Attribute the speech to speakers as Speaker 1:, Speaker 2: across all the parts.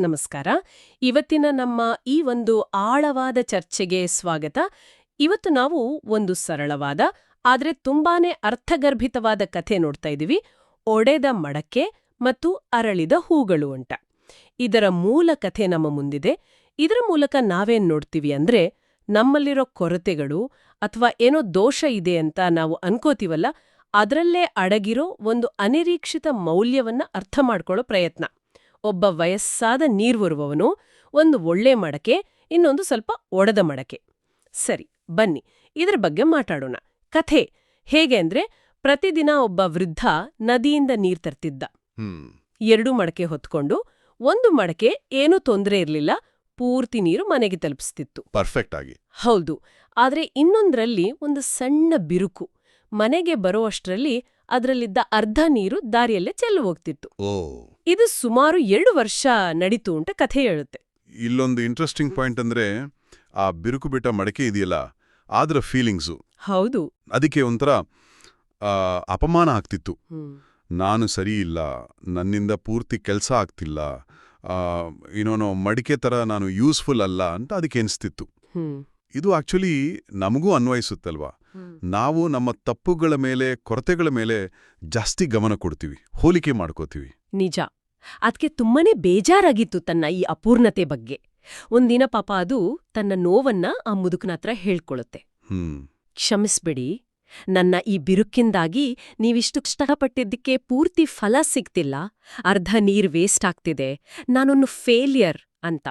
Speaker 1: ನಮಸ್ಕಾರ. ಇವತ್ತಿನ ನಮ್ಮ ಈ ಒಂದು ಆಳವಾದ ಚರ್ಚೆಗೆ ಸ್ವಾಗತ. ಇವತ್ತು ನಾವು ಒಂದು ಸರಳವಾದ, ಆದರೆ ತುಂಬಾನೇ ಅರ್ಥಗರ್ಭಿತವಾದ ಕಥೆ ನೋಡ್ತಾ ಇದ್ದೀವಿ. ಒಡೆದ ಮಡಕೆ ಮತ್ತು ಅರಳಿದ ಹೂಗಳು ಅಂಟ ಇದರ ಮೂಲ ಕಥೆ ನಮ್ಮ ಮುಂದಿದೆ. ಇದರ ಮೂಲಕ ನಾವೇನ್ ನೋಡ್ತೀವಿ ಅಂದ್ರೆ, ನಮ್ಮಲ್ಲಿರೋ ಕೊರತೆಗಳು ಅಥವಾ ಏನೋ ದೋಷ ಇದೆ ಅಂತ ನಾವು ಅನ್ಕೋತೀವಲ್ಲ, ಅದರಲ್ಲೇ ಅಡಗಿರೋ ಒಂದು ಅನಿರೀಕ್ಷಿತ ಮೌಲ್ಯವನ್ನ ಅರ್ಥ ಮಾಡ್ಕೊಳ್ಳೋ ಪ್ರಯತ್ನ. ಒಬ್ಬ ವಯಸ್ಸಾದ ನೀರ್ವರುವವನು ಒಂದು ಒಳ್ಳೆ ಮಡಕೆ ಇನ್ನೊಂದು ಸ್ವಲ್ಪ ಒಡೆದ ಮಡಕೆ. ಸರಿ ಬನ್ನಿ ಇದರ ಬಗ್ಗೆ ಮಾತಾಡೋಣ. ಕಥೆ ಹೇಗೆ ಅಂದ್ರೆ ಪ್ರತಿದಿನ ಒಬ್ಬ ವೃದ್ಧ ನದಿಯಿಂದ ನೀರ್ ತರ್ತಿದ್ದ. ಎರಡು ಮಡಕೆ ಹೊತ್ಕೊಂಡು ಒಂದು ಮಡಕೆ ಏನೂ ತೊಂದರೆ ಇರಲಿಲ್ಲ ಪೂರ್ತಿ ನೀರು ಮನೆಗೆ ತಲುಪಿಸ್ತಿತ್ತು.
Speaker 2: ಪರ್ಫೆಕ್ಟ್ ಆಗಿ.
Speaker 1: ಹೌದು ಆದ್ರೆ ಇನ್ನೊಂದ್ರಲ್ಲಿ ಒಂದು ಸಣ್ಣ ಬಿರುಕು ಮನೆಗೆ ಬರೋವಷ್ಟ್ರಲ್ಲಿ ಅದರಲ್ಲಿದ್ದ ಅರ್ಧ ನೀರು ದಾರಿಯಲ್ಲೇ ಚೆಲ್ಲು ಹೋಗ್ತಿತ್ತು. ಇದು ಸುಮಾರು ಎರಡು ವರ್ಷ ನಡೀತು ಅಂತ ಕಥೆ ಹೇಳುತ್ತೆ.
Speaker 2: ಇಲ್ಲೊಂದು ಇಂಟ್ರೆಸ್ಟಿಂಗ್ ಪಾಯಿಂಟ್ ಅಂದ್ರೆ ಆ ಬಿರುಕು ಬಿಟ್ಟ ಮಡಕೆ ಇದೆಯಲ್ಲ ಆದ್ರ ಫೀಲಿಂಗ್ಸು
Speaker 1: ಹೌದು.
Speaker 2: ಅದಕ್ಕೆ ಒಂಥರ ಅಪಮಾನ ಆಗ್ತಿತ್ತು. ನಾನು ಸರಿ ಇಲ್ಲ ನನ್ನಿಂದ ಪೂರ್ತಿ ಕೆಲಸ ಆಗ್ತಿಲ್ಲ ಏನೋನೋ ಮಡಿಕೆ ತರ ನಾನು ಯೂಸ್ಫುಲ್ ಅಲ್ಲ ಅಂತ ಅದಕ್ಕೆ ಅನಿಸ್ತಿತ್ತು ಇದು ಆಕ್ಚುಲಿ ನಮಗೂ ಅನ್ವಯಿಸುತ್ತಲ್ವಾ. ನಾವು ನಮ್ಮ ತಪ್ಪುಗಳ ಮೇಲೆ ಕೊರತೆಗಳ ಮೇಲೆ ಜಾಸ್ತಿ ಗಮನ ಕೊಡ್ತೀವಿ ಹೋಲಿಕೆ ಮಾಡ್ಕೋತೀವಿ.
Speaker 1: ನಿಜ. ಅದಕ್ಕೆ ತುಂಬಾನೇ ಬೇಜಾರಾಗಿತ್ತು ತನ್ನ ಈ ಅಪೂರ್ಣತೆ ಬಗ್ಗೆ. ಒಂದಿನ ಪಾಪ ಅದು ತನ್ನ ನೋವನ್ನ ಆ ಮುದುಕನ ಹತ್ರ
Speaker 2: ಹೇಳ್ಕೊಳ್ಳುತ್ತೆ
Speaker 1: ಕ್ಷಮಿಸ್ಬಿಡಿ. ನನ್ನ ಈ ಬಿರುಕಿಂದಾಗಿ ನೀವಿಷ್ಟು ಕಷ್ಟಪಟ್ಟಿದ್ದಕ್ಕೆ ಪೂರ್ತಿ ಫಲ ಸಿಗ್ತಿಲ್ಲ. ಅರ್ಧ ನೀರ್ ವೇಸ್ಟ್ ಆಗ್ತಿದೆ. ನಾನೊಂದು ಫೇಲಿಯರ್ ಅಂತ.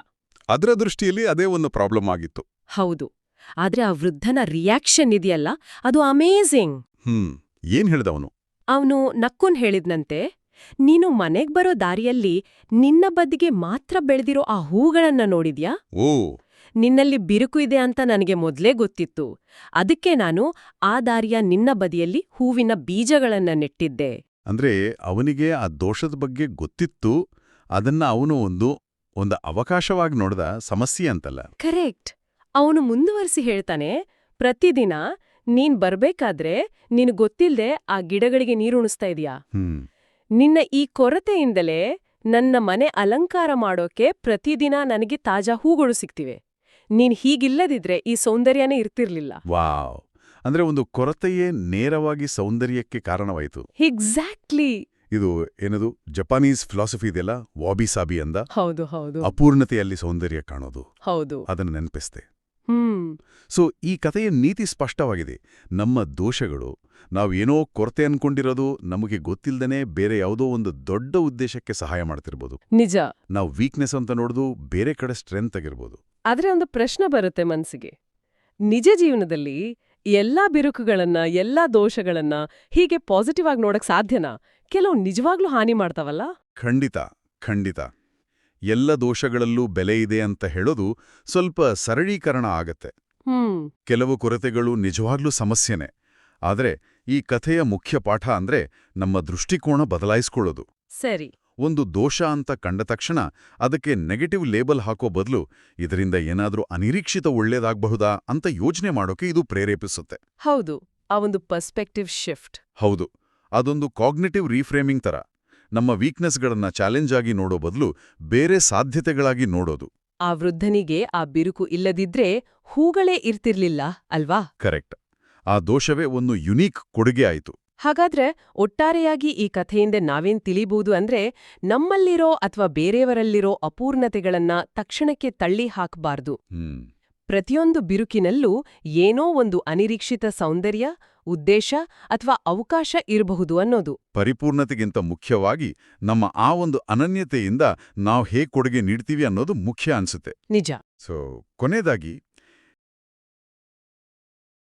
Speaker 2: ಅದರ ದೃಷ್ಟಿಯಲ್ಲಿ ಅದೇ ಒಂದು ಪ್ರಾಬ್ಲಮ್ ಆಗಿತ್ತು.
Speaker 1: ಹೌದು. ಆದ್ರೆ ಆ ವೃದ್ಧನ ರಿಯಾಕ್ಷನ್ ಇದೆಯಲ್ಲ? ಅದು ಅಮೇಝಿಂಗ್
Speaker 2: ಹ್ಮ್ ಏನ್ ಹೇಳಿದವನು?
Speaker 1: ಅವನು ನಕ್ಕುನ್ ಹೇಳಿದ್ನಂತೆ ನೀನು ಮನೆಗ್ ಬರೋ ದಾರಿಯಲ್ಲಿ ನಿನ್ನ ಬದಿಗೆ ಮಾತ್ರ ಬೆಳೆದಿರೋ ಆ ಹೂಗಳನ್ನ ನೋಡಿದ್ಯಾ?
Speaker 2: ಓ.
Speaker 1: ನಿನ್ನಲ್ಲಿ ಬಿರುಕು ಇದೆ ಅಂತ ನನಗೆ ಮೊದ್ಲೇ ಗೊತ್ತಿತ್ತು. ಅದಕ್ಕೆ ನಾನು ಆ ದಾರಿಯ ನಿನ್ನ ಬದಿಯಲ್ಲಿ ಹೂವಿನ ಬೀಜಗಳನ್ನ ನೆಟ್ಟಿದ್ದೆ.
Speaker 2: ಅಂದ್ರೆ ಅವನಿಗೆ ಆ ದೋಷದ ಬಗ್ಗೆ ಗೊತ್ತಿತ್ತು ಅದನ್ನ ಅವನು ಒಂದು ಒಂದು ಅವಕಾಶವಾಗಿ ನೋಡ್ದ ಸಮಸ್ಯೆ ಅಂತಲ್ಲ?
Speaker 1: ಕರೆಕ್ಟ್ ಅವನು ಮುಂದುವರಿಸಿ ಹೇಳ್ತಾನೆ ಪ್ರತಿದಿನ ನೀನ್ ಬರ್ಬೇಕಾದ್ರೆ ನೀನು ಗೊತ್ತಿಲ್ಲದೆ ಆ ಗಿಡಗಳಿಗೆ ನೀರುಣಿಸ್ತಾ ಇದೀಯಾ? ನಿನ್ನ ಈ ಕೊರತೆಯಿಂದಲೇ ನನ್ನ ಮನೆ ಅಲಂಕಾರ ಮಾಡೋಕೆ ಪ್ರತಿದಿನ ನನಗೆ ತಾಜಾ ಹೂಗಳು ಸಿಗ್ತಿವೆ. ನೀನ್ ಹೀಗಿಲ್ಲದಿದ್ರೆ ಈ ಸೌಂದರ್ಯನೇ ಇರ್ತಿರ್ಲಿಲ್ಲ.
Speaker 2: ವಾವ್. ಅಂದ್ರೆ ಒಂದು ಕೊರತೆಯೇ ನೇರವಾಗಿ ಸೌಂದರ್ಯಕ್ಕೆ ಕಾರಣವಾಯಿತು.
Speaker 1: ಎಕ್ಸಾಕ್ಟ್ಲಿ.
Speaker 2: ಇದು ಏನದು? ಜಪಾನೀಸ್ ಫಿಲಾಸಫಿ ಇದೆಯಲ್ಲ ವಾಬಿ ಸಾಬಿ ಅಂದ?
Speaker 1: ಹೌದು ಹೌದು.
Speaker 2: ಅಪೂರ್ಣತೆಯಲ್ಲಿ ಸೌಂದರ್ಯ ಕಾಣೋದು.
Speaker 1: ಹೌದು.
Speaker 2: ಅದನ್ನು ನೆನಪಿಸ್ತೆ. ಸೊ ಈ ಕಥೆಯ ನೀತಿ ಸ್ಪಷ್ಟವಾಗಿದೆ. ನಮ್ಮ ದೋಷಗಳು ನಾವು ಏನೋ ಕೊರತೆ ಅನ್ಕೊಂಡಿರೋದು ನಮಗೆ ಗೊತ್ತಿಲ್ಲದೇ ಬೇರೆ ಯಾವುದೋ ಒಂದು ದೊಡ್ಡ ಉದ್ದೇಶಕ್ಕೆ ಸಹಾಯ ಮಾಡ್ತಿರ್ಬೋದು.
Speaker 1: ನಿಜ.
Speaker 2: ನಾವು ವೀಕ್ನೆಸ್ ಅಂತ ನೋಡೋದು ಬೇರೆ ಕಡೆ ಸ್ಟ್ರೆಂತ್ ಆಗಿರ್ಬೋದು
Speaker 1: ಆದರೆ ಒಂದು ಪ್ರಶ್ನೆ ಬರುತ್ತೆ ಮನಸ್ಸಿಗೆ ನಿಜ ಜೀವನದಲ್ಲಿ ಎಲ್ಲಾ ಬಿರುಕುಗಳನ್ನ ಎಲ್ಲಾ ದೋಷಗಳನ್ನ ಹೀಗೆ ಪಾಸಿಟಿವ್ ಆಗಿ ನೋಡಕ್ ಸಾಧ್ಯನಾ? ಕೆಲವು ನಿಜವಾಗ್ಲೂ ಹಾನಿ ಮಾಡ್ತಾವಲ್ಲ?
Speaker 2: ಖಂಡಿತ ಖಂಡಿತ. ಎಲ್ಲ ದೋಷಗಳಲ್ಲೂ ಬೆಲೆ ಇದೆ ಅಂತ ಹೇಳೋದು ಸ್ವಲ್ಪ ಸರಳೀಕರಣ ಆಗತ್ತೆ. ಕೆಲವು ಕೊರತೆಗಳು ನಿಜವಾಗ್ಲೂ ಸಮಸ್ಯೆನೆ. ಆದರೆ ಈ ಕಥೆಯ ಮುಖ್ಯ ಪಾಠ ಅಂದ್ರೆ ನಮ್ಮ ದೃಷ್ಟಿಕೋನ ಬದಲಾಯಿಸ್ಕೊಳ್ಳೋದು.
Speaker 1: ಸರಿ.
Speaker 2: ಒಂದು ದೋಷ ಅಂತ ಕಂಡ ತಕ್ಷಣ ಅದಕ್ಕೆ ನೆಗೆಟಿವ್ ಲೇಬಲ್ ಹಾಕೋ ಬದಲು ಇದರಿಂದ ಏನಾದರೂ ಅನಿರೀಕ್ಷಿತ ಒಳ್ಳೇದಾಗಬಹುದಾ ಅಂತ ಯೋಚನೆ ಮಾಡೋಕೆ ಇದು ಪ್ರೇರೇಪಿಸುತ್ತೆ.
Speaker 1: ಹೌದು ಆ ಒಂದು ಪರ್ಸ್ಪೆಕ್ಟಿವ್ ಶಿಫ್ಟ್.
Speaker 2: ಹೌದು ಅದೊಂದು ಕಾಗ್ನಿಟಿವ್ ರೀಫ್ರೇಮಿಂಗ್ ತರ. ನಮ್ಮ ವೀಕ್ನೆಸ್ಗಳನ್ನ ಚಾಲೆಂಜ್ ಆಗಿ ನೋಡೋ ಬದಲು ಬೇರೆ ಸಾಧ್ಯತೆಗಳಾಗಿ ನೋಡೋದು.
Speaker 1: ಆ ವೃದ್ಧನಿಗೆ ಆ ಬಿರುಕು ಇಲ್ಲದಿದ್ರೆ ಹೂಗಳೇ ಇರ್ತಿರ್ಲಿಲ್ಲ ಅಲ್ವಾ?
Speaker 2: ಕರೆಕ್ಟ್ ಆ ದೋಷವೇ ಒಂದು ಯುನೀಕ್ ಕೊಡುಗೆ ಆಯಿತು.
Speaker 1: ಹಾಗಾದ್ರೆ ಒಟ್ಟಾರೆಯಾಗಿ ಈ ಕಥೆಯಿಂದ ನಾವೇನ್ ತಿಳಿಬಹುದು ಅಂದ್ರೆ ನಮ್ಮಲ್ಲಿರೋ ಅಥವಾ ಬೇರೆಯವರಲ್ಲಿರೋ ಅಪೂರ್ಣತೆಗಳನ್ನ ತಕ್ಷಣಕ್ಕೆ ತಳ್ಳಿ ಹಾಕಬಾರ್ದು. ಪ್ರತಿಯೊಂದು ಬಿರುಕಿನಲ್ಲೂ ಏನೋ ಒಂದು ಅನಿರೀಕ್ಷಿತ ಸೌಂದರ್ಯ ಉದ್ದೇಶ ಅಥವಾ ಅವಕಾಶ ಇರಬಹುದು ಅನ್ನೋದು.
Speaker 2: ಪರಿಪೂರ್ಣತೆಗಿಂತ ಮುಖ್ಯವಾಗಿ ನಮ್ಮ ಆ ಒಂದು ಅನನ್ಯತೆಯಿಂದ ನಾವು ಹೇಗೆ ಕೊಡುಗೆ ನೀಡ್ತೀವಿ ಅನ್ನೋದು ಮುಖ್ಯ ಅನ್ಸುತ್ತೆ.
Speaker 1: ನಿಜ.
Speaker 2: ಸೊ ಕೊನೆಯದಾಗಿ